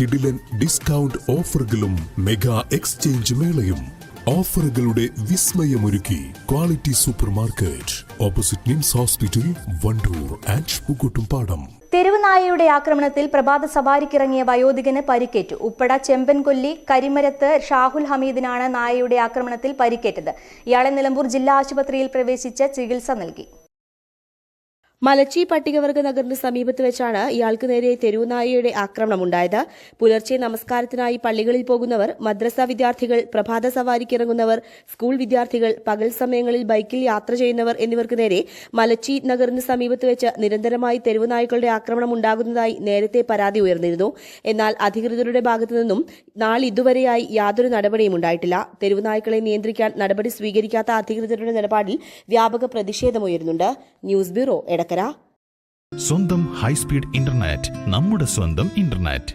കിടിലൻ ഡിസ്കൗണ്ട് ഓഫറുകളും mega exchange മേളയും. ഓഫറുകളുടെ വിസ്മയമൊരുക്കി quality super market opposite NIMS hospital Wandoor and Pookkottumpadam Padam തെരുവുനായയുടെ ആക്രമണത്തിൽ പ്രഭാത സവാരിക്കിറങ്ങിയ വയോധികന് പരിക്കേറ്റു. ഉപ്പട ചെമ്പൻകൊല്ലി കരിമരത്ത് ഷാഹുൽ ഹമീദിനാണ് നായയുടെ ആക്രമണത്തിൽ പരിക്കേറ്റത്. ഇയാളെ നിലമ്പൂർ ജില്ലാ ആശുപത്രിയിൽ പ്രവേശിച്ച് ചികിത്സ നൽകി. മലച്ചി പട്ടികവർഗ നഗറിന് സമീപത്ത് വെച്ചാണ് ഇയാൾക്ക് നേരെ തെരുവുനായയുടെ ആക്രമണമുണ്ടായത് പുലർച്ചെ നമസ്കാരത്തിനായി പള്ളികളിൽ പോകുന്നവർ മദ്രസ വിദ്യാർത്ഥികൾ പ്രഭാത സവാരിക്കിറങ്ങുന്നവർ സ്കൂൾ വിദ്യാർത്ഥികൾ പകൽ സമയങ്ങളിൽ ബൈക്കിൽ യാത്ര ചെയ്യുന്നവർ എന്നിവർക്ക് നേരെ മലച്ചി നഗറിന് സമീപത്ത് വെച്ച് നിരന്തരമായി തെരുവുനായ്ക്കളുടെ ആക്രമണം ഉണ്ടാകുന്നതായി നേരത്തെ പരാതി ഉയർന്നിരുന്നു. എന്നാൽ അധികൃതരുടെ ഭാഗത്തു നിന്നും നാളിതുവരെയായി യാതൊരു നടപടിയും ഉണ്ടായിട്ടില്ല. തെരുവുനായ്ക്കളെ നിയന്ത്രിക്കാൻ നടപടി സ്വീകരിക്കാത്ത അധികൃതരുടെ നിലപാടിൽ വ്യാപക പ്രതിഷേധമുയരുന്നുണ്ട് ന്യൂസ് ബ്യൂറോ എടക്കര സ്വന്തം ഹൈസ്പീഡ് ഇന്റർനെറ്റ് നമ്മുടെ സ്വന്തം ഇന്റർനെറ്റ്.